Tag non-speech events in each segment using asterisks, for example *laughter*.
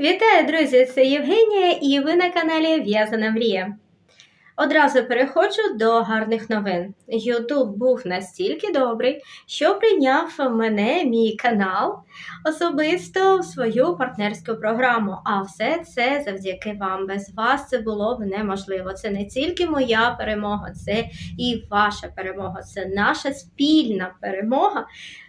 Вітаю, друзі! Це Євгенія, і ви на каналі В'язана Мрія. Одразу переходжу до гарних новин. Ютуб був настільки добрий, що прийняв мене, мій канал, особисто в свою партнерську програму. А все це завдяки вам. Без вас це було б неможливо. Це не тільки моя перемога, це і ваша перемога. Це наша спільна перемога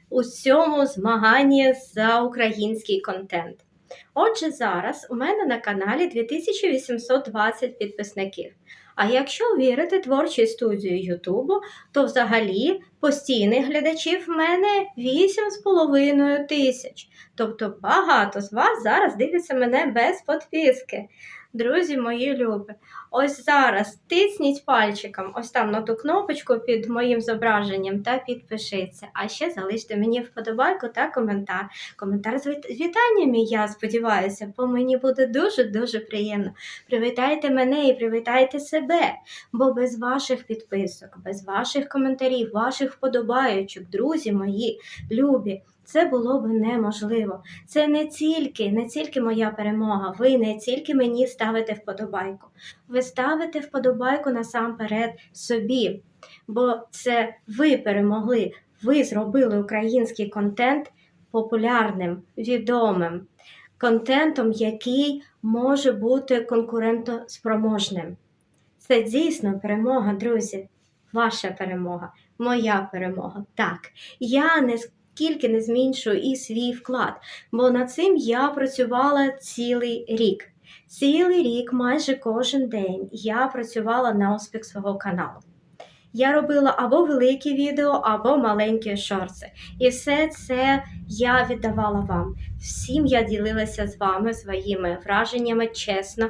у цьому змаганні за український контент. Отже, зараз у мене на каналі 2820 підписників. А якщо вірити творчій студії Ютубу, то взагалі постійних глядачів в мене 8,5 тисяч. Тобто багато з вас зараз дивиться мене без підписки. Друзі мої любі, ось зараз тисніть пальчиком ось там на ту кнопочку під моїм зображенням та підпишіться. А ще залиште мені вподобайку та коментар. Коментар з вітаннями, я сподіваюся, бо мені буде дуже-дуже приємно. Привітайте мене і привітайте себе, бо без ваших підписок, без ваших коментарів, ваших вподобайочок, друзі мої любі. Це було б неможливо. Це не тільки, не тільки моя перемога. Ви не тільки мені ставите вподобайку. Ви ставите вподобайку насамперед собі, бо це ви перемогли. Ви зробили український контент популярним, відомим, контентом, який може бути конкурентоспроможним. Це дійсно перемога, друзі. Ваша перемога, моя перемога. Так, я не скільки не зменшую і свій вклад, бо над цим я працювала цілий рік. Цілий рік, майже кожен день, я працювала на успіх свого каналу. Я робила або великі відео, або маленькі шорти. І все це я віддавала вам. Всім я ділилася з вами своїми враженнями, чесно,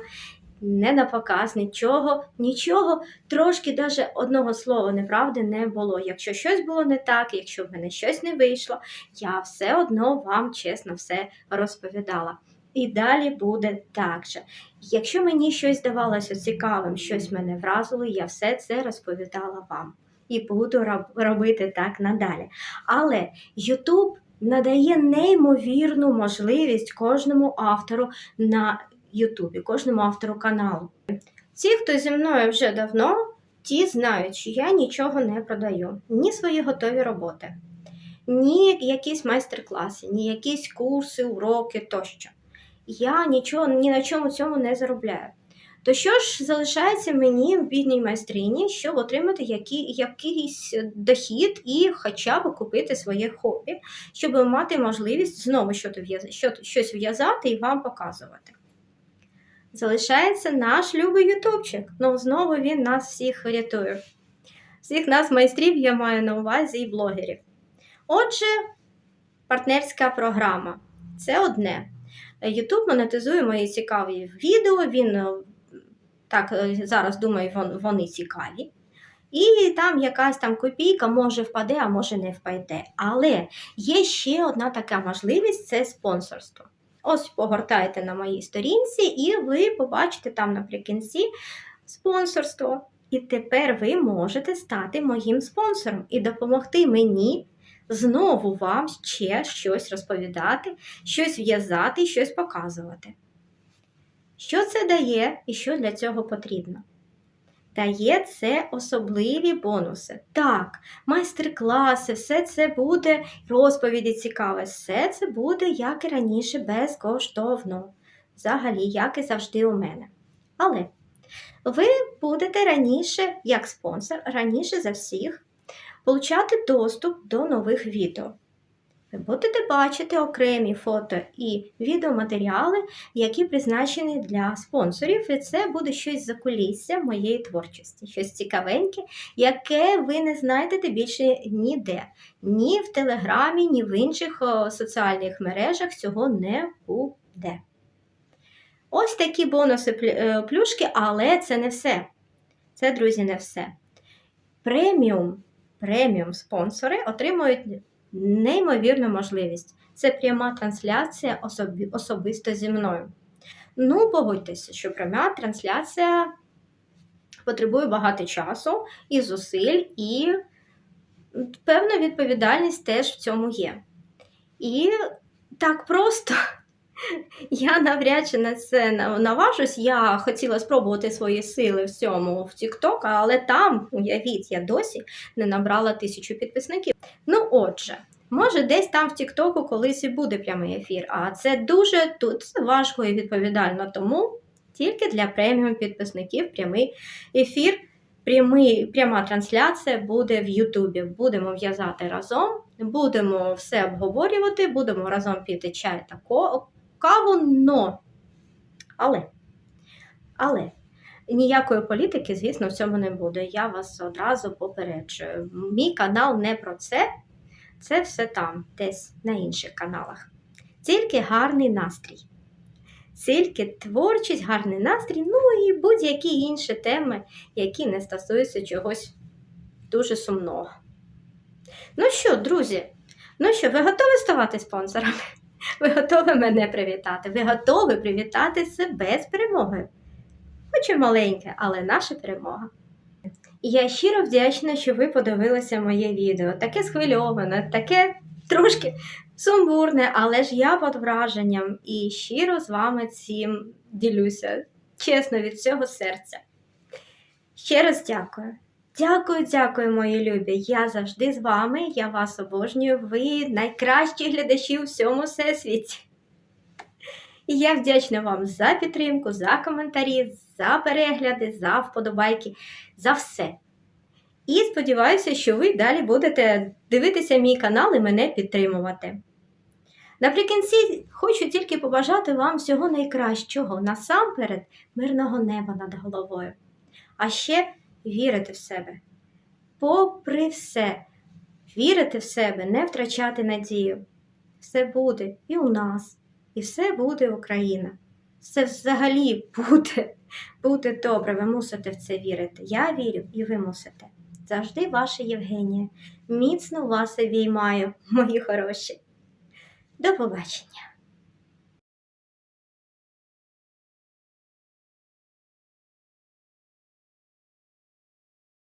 не на показ, нічого, нічого, трошки даже одного слова неправди не було. Якщо щось було не так, якщо в мене щось не вийшло, я все одно вам чесно все розповідала. І далі буде так же. Якщо мені щось здавалося цікавим, щось мене вразило, я все це розповідала вам. І буду робити так надалі. Але YouTube надає неймовірну можливість кожному автору на Ютубі, кожному автору каналу. Ті, хто зі мною вже давно, ті знають, що я нічого не продаю, ні свої готові роботи, ні якісь майстер-класи, ні якісь курси, уроки тощо. Я нічого ні на чому цьому не заробляю. То що ж залишається мені в бідній майстрині, щоб отримати які, якийсь дохід і хоча б купити своє хобі, щоб мати можливість знову щось в'яз- в'язати і вам показувати. Залишається наш любий ютубчик. Ну, знову він нас всіх рятує. Всіх нас майстрів я маю на увазі і блогерів. Отже, партнерська програма це одне. YouTube монетизує мої цікаві відео. Він е, так е, зараз думаю, вони цікаві. І там якась там копійка може впаде, а може не впаде. Але є ще одна така можливість це спонсорство. Ось погортайте на моїй сторінці, і ви побачите там наприкінці спонсорство. І тепер ви можете стати моїм спонсором і допомогти мені знову вам ще щось розповідати, щось в'язати, щось показувати. Що це дає і що для цього потрібно? Дає це особливі бонуси. Так, майстер-класи, все це буде розповіді цікаві, все це буде, як і раніше, безкоштовно. Взагалі, як і завжди у мене. Але ви будете раніше, як спонсор, раніше за всіх, получати доступ до нових відео. Ви будете бачити окремі фото і відеоматеріали, які призначені для спонсорів, і це буде щось за кулісся моєї творчості, щось цікавеньке, яке ви не знайдете більше ніде. Ні в Телеграмі, ні в інших соціальних мережах цього не буде. Ось такі бонуси е, плюшки, але це не все. Це, друзі, не все. Преміум, преміум спонсори отримують неймовірну можливість. Це пряма трансляція особі, особисто зі мною. Ну, погодьтеся, що пряма трансляція потребує багато часу і зусиль, і певна відповідальність теж в цьому є. І так просто Я навряд чи на це наважусь. Я хотіла спробувати свої сили в цьому в TikTok, але там, уявіть, я досі не набрала тисячу підписників. Ну, отже, може, десь там в Тіктоку колись і буде прямий ефір, а це дуже тут важко і відповідально. Тому тільки для преміум підписників прямий ефір. Прямий, пряма трансляція буде в Ютубі. Будемо в'язати разом, будемо все обговорювати, будемо разом піти чай та ко- каву, но. Але, але ніякої політики, звісно, в цьому не буде. Я вас одразу попереджую. Мій канал не про це, це все там, десь на інших каналах. Тільки гарний настрій. Тільки творчість, гарний настрій, ну і будь-які інші теми, які не стосуються чогось дуже сумного. Ну що, друзі, ну що, ви готові ставати спонсорами? *laughs* Ви готові мене привітати? Ви готові привітати себе з перемогою? Хоч і маленьке, але наша перемога. Я щиро вдячна, що ви подивилися моє відео. Таке схвильоване, таке трошки сумбурне, але ж я під враженням і щиро з вами цим ділюся. Чесно, від всього серця. Ще раз дякую. Дякую, дякую, мої любі. Я завжди з вами. Я вас обожнюю. Ви найкращі глядачі у всьому всесвіті. І я вдячна вам за підтримку, за коментарі, за перегляди, за вподобайки, за все. І сподіваюся, що ви далі будете дивитися мій канал і мене підтримувати. Наприкінці хочу тільки побажати вам всього найкращого, насамперед, мирного неба над головою. А ще вірити в себе. Попри все, вірити в себе, не втрачати надію. Все буде і у нас, і все буде Україна. Все взагалі буде, буде добре. Ви мусите в це вірити. Я вірю, і ви мусите. Завжди ваша Євгенія. Міцно вас обіймаю, мої хороші. До побачення!